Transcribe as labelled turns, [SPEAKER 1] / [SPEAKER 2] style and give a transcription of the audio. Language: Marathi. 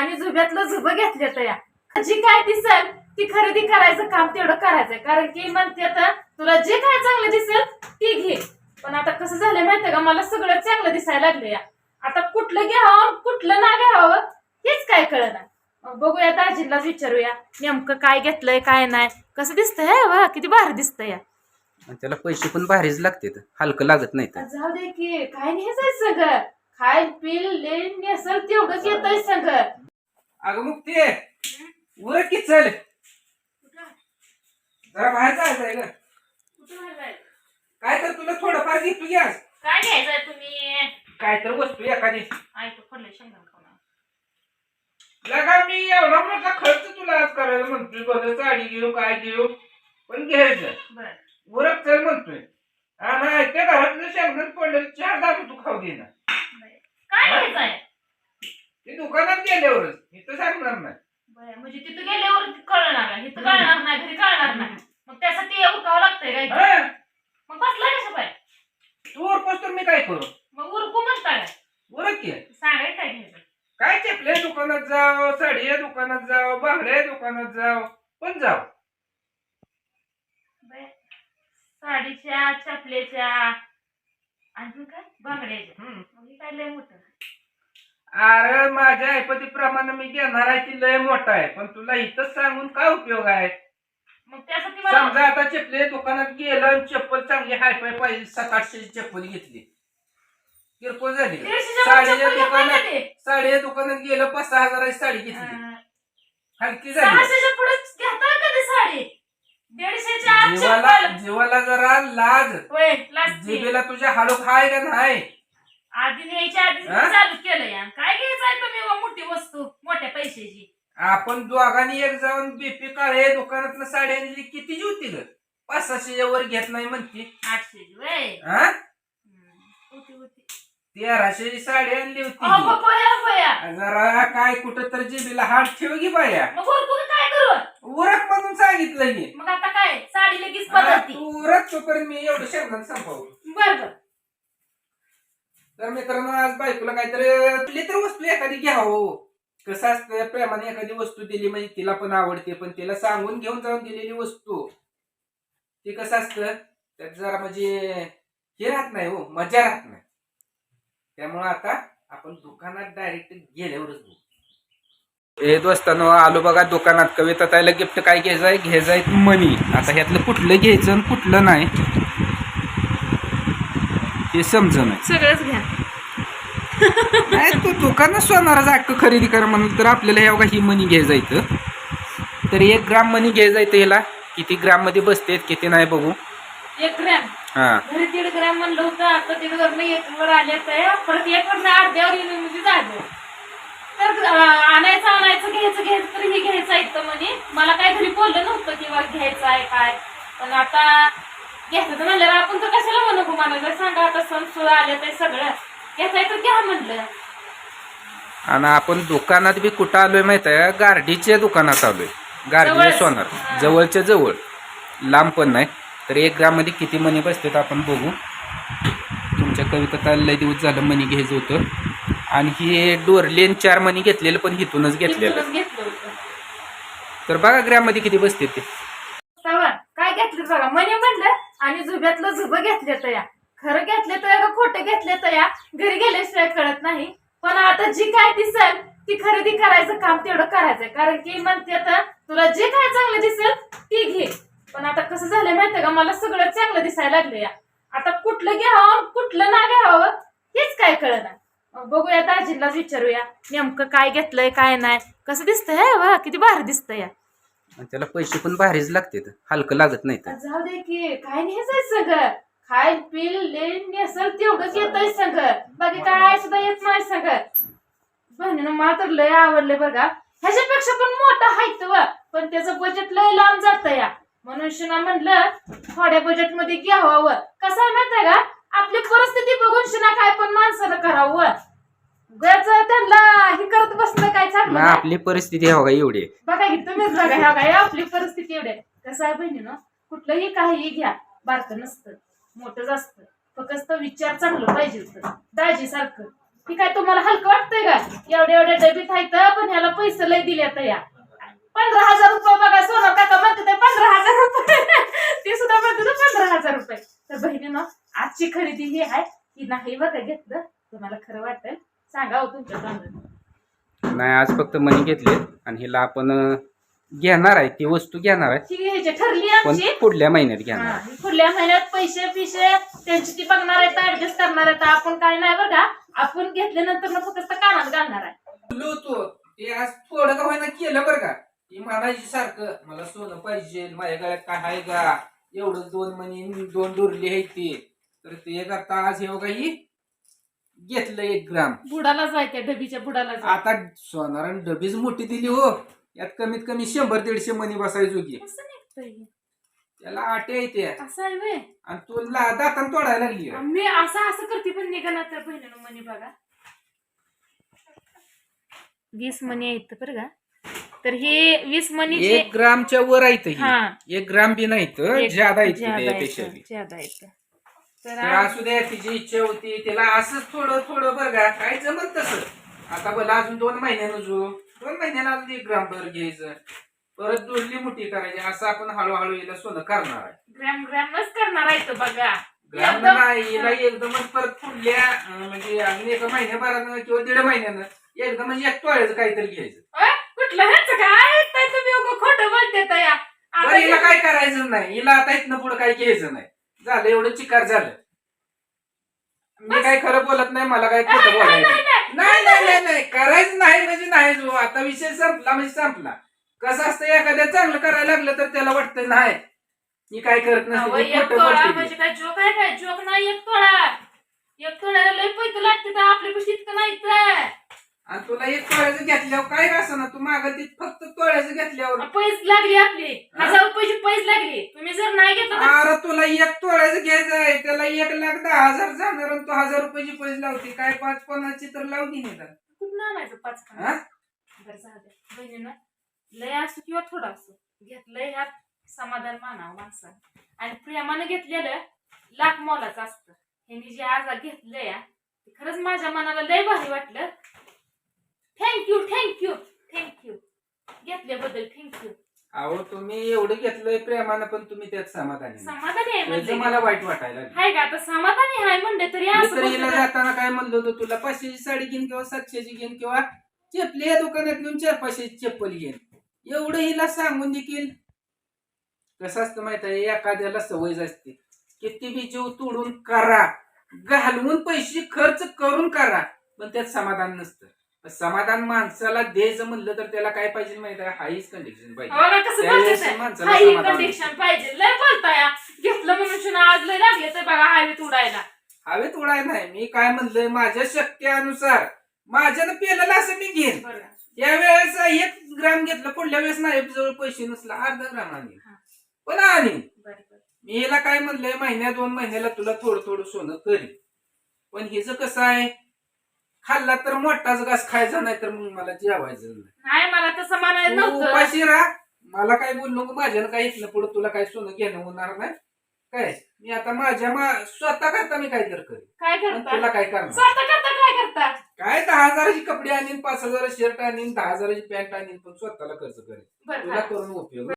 [SPEAKER 1] आणि झुब्यातलं झुबं घेतलं तर या. जी काय दिसेल ती खरेदी करायचं काम तेवढं करायचंय. कारण की म्हणते तर तुला जे काय चांगलं दिसेल ती घे. पण आता कसं झालं माहितीये का? मला सगळं चांगलं दिसायला लागलं या. आता कुठलं घ्यावं कुठलं ना घ्यावं हेच काय कळणार बघूया दाजीलाच विचारूया नेमकं काय घेतलंय काय नाही. कसं दिसतंय वा किती भारी दिसतंय या.
[SPEAKER 2] आणि त्याला पैसे पण भारीच लागतात. हलकं लागत नाही तर.
[SPEAKER 1] जाऊ दे की काय नाही सगळं? खाय पिल ले नेसल तेवढंच येतंय सगळं.
[SPEAKER 2] अगं मग ते उरक की चल. जरा बाहेर जायचंय ग. काय तर तुला थोडंफार घेतो गॅस
[SPEAKER 1] काय घ्यायचंय तुम्ही?
[SPEAKER 2] काय तर वस्तू एखादी.
[SPEAKER 1] ऐकू पडले.
[SPEAKER 2] लगा मी एवढा मोठा खर्च तुला आज करायला म्हणतोय बरं साडी घेऊ काय घेऊ? पण घ्यायचं.
[SPEAKER 1] बरं.
[SPEAKER 2] उरक चल म्हणतोय. हा नाही त्या घरातलं शेंगदाण पडलेलं चार दारू तू खाऊ दे ना.
[SPEAKER 1] बरं. काय घ्यायचंय?
[SPEAKER 2] ते दुकानात गेल्यावरच. इथं सांगणार नाही.
[SPEAKER 1] बरं, म्हणजे तिथं गेल्यावर कळणार नाही. इथं कळणार नाही घरी कळणार नाही. मग त्यासाठी उरकावं लागतंय काय?
[SPEAKER 2] हा.
[SPEAKER 1] मग बसला कसं पाय
[SPEAKER 2] तू उरकोस तर मी काय करू?
[SPEAKER 1] मग उरकू म्हणता काय?
[SPEAKER 2] उरक की.
[SPEAKER 1] सांगाय काय घ्यायचं?
[SPEAKER 2] काय चपल्या दुकानात जाव साडीच्या दुकानात जाव बांगड्या दुकानात जाव पण जाव.
[SPEAKER 1] बरं. साडीच्या चपलेच्या अजून काय? बांगड्याच्या
[SPEAKER 2] हम्म.
[SPEAKER 1] मग हे काय लय मोठं?
[SPEAKER 2] अरे माझ्या ऐपतीप्रमाणे मी घेणार आहे ती लय मोठा आहे. पण तुला इथंच सांगून काय उपयोग आहे?
[SPEAKER 1] मग त्यासाठी मला
[SPEAKER 2] समजा आता चपले दुकानात गेलं आणि चप्पल चांगली हायफाय पाहिजे सात आठशे चप्पल घेतली. किरकोळ झाली. साडीच्या
[SPEAKER 1] चप्पल घेतलं
[SPEAKER 2] दुकानात
[SPEAKER 1] का ते?
[SPEAKER 2] साडीच्या दुकानात गेलं पाच सहा हजाराची साडी घेतली.
[SPEAKER 1] अं,
[SPEAKER 2] हलकी झाली.
[SPEAKER 1] सहाशेच्या पुढे घेता कधी साडी? दीडशेच्या आत
[SPEAKER 2] जीवाला
[SPEAKER 1] चप्पल.
[SPEAKER 2] जीवाला जरा लाज.
[SPEAKER 1] होय.
[SPEAKER 2] जिबेला तुझ्या हाडूक हाय का नाही?
[SPEAKER 1] आधी न्यायच्या आधी
[SPEAKER 2] हा?
[SPEAKER 1] चालू केलं या काय घ्यायचंय तुम्ही व मोठी वस्तू मोठ्या पैशाची?
[SPEAKER 2] आपण दोघांनी एक जाऊन बीपी काळे दुकानात साडी आणली कितीची होती ग पाच सहाशेच्या वर घेत नाही म्हणती.
[SPEAKER 1] आठशेची वय?
[SPEAKER 2] हा?
[SPEAKER 1] होती होती.
[SPEAKER 2] तेराशेची साडी आणली
[SPEAKER 1] अहो,
[SPEAKER 2] होती. जरा काय कुठं तर जिबीला हात ठेव की बाया.
[SPEAKER 1] मग का काय करू?
[SPEAKER 2] उरक म्हणून सांगितलं की
[SPEAKER 1] मग आता काय? साडी लगेच
[SPEAKER 2] हा, तू उरक तोपर्यंत मी एवढं शेंगदाण संपवू
[SPEAKER 1] बर बर.
[SPEAKER 2] तर मित्रांनो आज बायकोला काहीतरी कुठली तर वस्तू एखादी घ्यावं कसं असतं प्रेमाने एखादी वस्तू दिली म्हणजे तिला पण आवडते पण तिला सांगून घेऊन जाऊन दिलेली वस्तू. ती कसं असतं त्यात जरा म्हणजे हे राहत नाही हो मजा राहत नाही. त्यामुळं आता आपण दुकानात डायरेक्ट गेल्यावरच बघू. ए दोस्तानो आलो बघा दुकानात. कविता ताईला गिफ्ट काय घ्यायचंय घ्यायचंय मनी आता ह्यातलं कुठलं घ्यायचं आणि कुठलं नाही हे समजणं
[SPEAKER 1] सगळंच घ्या.
[SPEAKER 2] नाही तू दुकानात सोनारा जाग खरेदी कर म्हणून. तर आपल्याला ह्या बघा ही मनी घ्यायचं इथं. तर एक ग्राम मनी घ्यायचं इथं ह्याला किती ग्राममध्ये बसते किती नाही बघू.
[SPEAKER 1] एक ग्रॅम
[SPEAKER 2] हा.
[SPEAKER 1] घरी दीड ग्रॅम म्हणलं होतं आता दीड वर एक वर आले तर परत एक वर अर्ध्यावर येऊन म्हणजे झालं. तर आणायचं आणायचं घ्यायचं घ्यायचं तर हे घ्यायचं ऐकतं म्हणे. मला काय घरी बोललं नव्हतं की मला घ्यायचं आहे काय. पण आता घ्यायचं तर म्हणलं आपण तर कशाला म्हणू मला जर सांगा आता सण सुद्धा आले ते सगळं. घ्यायचं आहे तर घ्या म्हणलं.
[SPEAKER 2] आणि आपण दुकानात बी कुठं आलोय माहीत आहे गार्डीच्या दुकानात आलोय. गार्डी
[SPEAKER 1] जवळच.
[SPEAKER 2] सोनार. जवळच्या जवळ. लांब पण नाही. तर एक ग्राममध्ये किती मनी बसतात आपण बघू. तुमच्या कविता लय दिवस झालं मनी घ्यायचं होतं. आणि हे डोरलेन चार मनी घेतलेलं पण हिथूनच घेतलेलं.
[SPEAKER 1] इथूनच घेतलं होतं.
[SPEAKER 2] तर बघा ग्राममध्ये किती बसते ते.
[SPEAKER 1] काय घेतलं बघा? मने म्हणलं आणि झुब्यातलं झुबं घेतले या. खरं घेतले तर का खोटं घेतले तर या? घरी गेल्याशिवाय कळत नाही. पण आता जी काय दिसेल ती खरेदी करायचं काम तेवढं करायचंय. कारण की म्हणते तर तुला जे काय चांगलं दिसेल ती घे. पण आता कसं झालंय माहितीये का? मला सगळं चांगलं दिसायला लागलं या. आता कुठलं घ्यावं कुठलं ना घ्यावं हेच काय कळणार बघूया दाजीलाच विचारूया. नेमकं काय घेतलंय काय नाही. कसं दिसतंय वा किती भारी दिसतंय या.
[SPEAKER 2] त्याला पैसे पण भारीच लागतात. हलकं लागत नाही
[SPEAKER 1] जाऊ दे की काय नाही सगळं? खाय पिल ले नेसल तेवढंच येतंय सगळं. बाकी काय सुद्धा येत नाही सगळं. बहिणीनं मला तर लय आवडले बघा ह्याच्यापेक्षा पण मोठं हायत व पण त्याचं बजेट लय लांब जात या म्हणून शिना म्हणलं थोड्या बजेटमध्ये घ्यावं. कसं आहे माहितीये का? आपली परिस्थिती बघून शिना काय पण माणसानं करावं. गच त्यांना हे करत बसलं काय? चांगलं
[SPEAKER 2] मग
[SPEAKER 1] नाही.
[SPEAKER 2] आपली परिस्थिती एवढी.
[SPEAKER 1] बघा ही तुम्हीच बघा ह्या आपली परिस्थिती एवढी. कसं आहे बहिणीनं? कुठलंही काही घ्या. बारकं नसतं. मोठंच असतं फक्त विचार चांगलं पाहिजे होतं. दाजी सारखं काय तुम्हाला हलकं वाटतंय का? एवढ्या एवढ्या डबीत आहेत पण ह्याला पैसे लय दिले या. पंधरा हजार रुपये बघा सोनं काका म्हणते पंधरा हजार रुपये. ते सुद्धा म्हणते पंधरा हजार रुपये. तर बहिणीनं आजची खरेदी ही आहे. की नाही बघा घेतलं. तुम्हाला खरं वाटेल. सांगा हो तुमच्या
[SPEAKER 2] नाही आज फक्त मनी घेतले आणि हिला आपण घेणार आहे ती वस्तू घेणार आहे.
[SPEAKER 1] ही घ्यायची. ठरली
[SPEAKER 2] पण
[SPEAKER 1] आमची
[SPEAKER 2] पुढल्या महिन्यात घेणार
[SPEAKER 1] हा,
[SPEAKER 2] आहे.
[SPEAKER 1] ही पुढल्या महिन्यात पैसे पिशे त्यांची ती बघणार आहेत ऍडजस्ट करणार आहेत आपण काय नाही बघा आपण घेतल्यानंतर ना फक्त कानात घालणार आहे.
[SPEAKER 2] बोललो होतो ते आज थोडं का होईना केलं बरं का. ती म्हणायची सारखं मला सोनं पाहिजे माझ्या गळ्यात काय आहे का? एवढं दोन मनी दोन दुरली आहे ती. तर ते करता आज हे बघा ही घेतलं एक ग्राम.
[SPEAKER 1] बुडाला जायचं डबीच्या बुडाला जायचं
[SPEAKER 2] आता सोनारानं डबीच मोठी दिली हो. यात कमीत कमी शंभर दीडशे मनी बसायचो की
[SPEAKER 1] कसं निघतंय?
[SPEAKER 2] त्याला आटे येते
[SPEAKER 1] असं आहे व्हय.
[SPEAKER 2] आणि तू ला- दातान तोडायला लागली
[SPEAKER 1] मी असं असं करते पण निघणार त्या बहिणीनं मनी बघा वीस मनी आहेत बरं का तर हे वीस मनीचे
[SPEAKER 2] एक ग्रामच्या वर आहे इथं
[SPEAKER 1] हा.
[SPEAKER 2] ही. एक ग्राम बी नाही तर
[SPEAKER 1] एक-
[SPEAKER 2] ज्यादा येते
[SPEAKER 1] ज्यादा
[SPEAKER 2] त्यापेक्षा
[SPEAKER 1] आहेत. ज्यादा आहेत. तर
[SPEAKER 2] तर असू द्या तिची इच्छा होती तिला असंच थोडं थोडं का काय जमत तसं आता बोला अजून दोन महिन्यानं जो दोन महिन्यानं अजून एक ग्राम भर घ्यायचं. परत दोडली मोठी करायची. असं आपण हळूहळू हिला सोनं करणार आहे.
[SPEAKER 1] ग्रॅम ग्रॅमच करणार आहे तो बघा.
[SPEAKER 2] ग्राम
[SPEAKER 1] एकदम-
[SPEAKER 2] नाही हिला एकदमच परत पुढल्या अं, म्हणजे अजून एका महिन्याभरानं किंवा दीड महिन्यानं एकदम म्हणजे एक तोळ्याचं काहीतरी घ्यायचं.
[SPEAKER 1] कुठलं ह्याचं काय? ऐकताय तुम्ही खोटं बोलते तया
[SPEAKER 2] बरं हिला काय करायचं नाही. हिला आता इथनं पुढे काही घ्यायचं नाही. झालं एवढं चिकार झालं. मी काय खरं बोलत नाही मला काय खोटं बोलायचं नाही. नाही नाही नाही नाही. करायचं नाही म्हणजे नाही जो आता विषय संपला म्हणजे संपला. कसं असतं एखाद्या चांगलं करायला लागलं तर त्याला वाटतं नाही. मी काय करत नसते मी
[SPEAKER 1] एक तोळा म्हणजे. काय जोक आहे काय? जोक नाही एक तोळा एक तोळ्याला लय पैसे लागते तर आपल्या पैसे इतकं नाही तर.
[SPEAKER 2] आणि तुला एक तोळ्याचं घेतल्यावर काय असं ना तू मागं ती फक्त तोळ्याचं घेतल्यावर.
[SPEAKER 1] पैसे लागली आपली? हजार रुपयाची पैसे लागली. तुम्ही जर नाही घेतलं
[SPEAKER 2] अरे तुला एक तोळ्याचं घ्यायचं आहे. त्याला एक लाख दहा हजार जाणार आणि तू हजार रुपयाची पैसे लावते. काय पाच पन्नासची तर लावती नाही तर.
[SPEAKER 1] आणायचं पाच
[SPEAKER 2] हा?
[SPEAKER 1] पन्नास बरं जाऊ दे. बहिणीनं लय असो किंवा थोडं असो घेतलंय ह्यात समाधान मानावं माणसानं. आणि प्रेमानं घेतलेलं लाख मोलाचं असतं. ह्यांनी जे आज घेतलंय ते खरंच माझ्या मनाला लय भारी वाटलं. Thank you thank you thank you घेतल्याबद्दल थँक्यू
[SPEAKER 2] अहो तुम्ही एवढं घेतलंय प्रेमानं पण तुम्ही त्यात समाधानी नाही.
[SPEAKER 1] समाधानी आहे
[SPEAKER 2] त्याचं
[SPEAKER 1] म्हणजे
[SPEAKER 2] मला वाईट वाटायला लागलं.
[SPEAKER 1] हाय का? आता समाधानी आहे म्हणले तरी
[SPEAKER 2] मी तर हिला. जाताना काय म्हणलो होतो तुला? पाचशेची साडी घेईन किंवा सातशेची घेईन किंवा चपली या दुकानात घेऊन चार पाचशेची चप्पल घेईन. एवढं हिला सांगून देखील. कसं असतं माहीत आहे एखाद्याला सवय असते. किती बी जीव तोडून करा. घालवून पैसे खर्च करून करा. पण त्यात समाधान नसतं. समाधान माणसाला द्यायचं म्हणलं तर त्याला काय पाहिजे माहीत आहे? हाईच कंडिशन पाहिजे.
[SPEAKER 1] ना, कसं
[SPEAKER 2] त्यावेळेस
[SPEAKER 1] बोलताय?
[SPEAKER 2] माणसाला
[SPEAKER 1] हाय
[SPEAKER 2] समाधान
[SPEAKER 1] कंडिशन पाहिजे. लय बोलताय. घेतलं म्हणून आज लय लागले तर बघा हायवेत उडायला.
[SPEAKER 2] हवेत उडाय नाही. मी काय म्हणलंय? माझ्या शक्यानुसार माझ्यानं पेलेलं असं मी घेईन.
[SPEAKER 1] बरं.
[SPEAKER 2] या वेळेस एक ग्राम घेतलं पुढल्या वेळेस नाही. जवळ पैसे नसला अर्धा ग्राम आणीन.
[SPEAKER 1] हा.
[SPEAKER 2] पण आणीन.
[SPEAKER 1] बरं बरं.
[SPEAKER 2] मी हिला काय म्हणलंय? महिन्या दोन महिन्याला तुला थोडं थोडं सोनं करीन. पण हिचं कसं आहे? खाल्ला तर मोठाच घास खायचा नाही तर मग मला जेवायचं नाही.
[SPEAKER 1] नाही मला तसं म्हणायचं
[SPEAKER 2] तू
[SPEAKER 1] नव्हतं.
[SPEAKER 2] उपाशी राहा. मला काय बोलू नको माझ्यानं काय इथलं पुढे तुला काय सोनं घेणं होणार नाही. काय? मी आता माझ्या मा स्वतः करता मी काय तर करेन.
[SPEAKER 1] काय
[SPEAKER 2] पण
[SPEAKER 1] करता?
[SPEAKER 2] तुला काय करणार?
[SPEAKER 1] स्वतः करता काय करता?
[SPEAKER 2] काय दहा हजाराची कपडे आणीन पाच हजाराची शर्ट आणीन दहा हजाराची पॅन्ट आणीन पण स्वतःला खर्च करेन.
[SPEAKER 1] बरं
[SPEAKER 2] तुला
[SPEAKER 1] हा.
[SPEAKER 2] करून उपयोग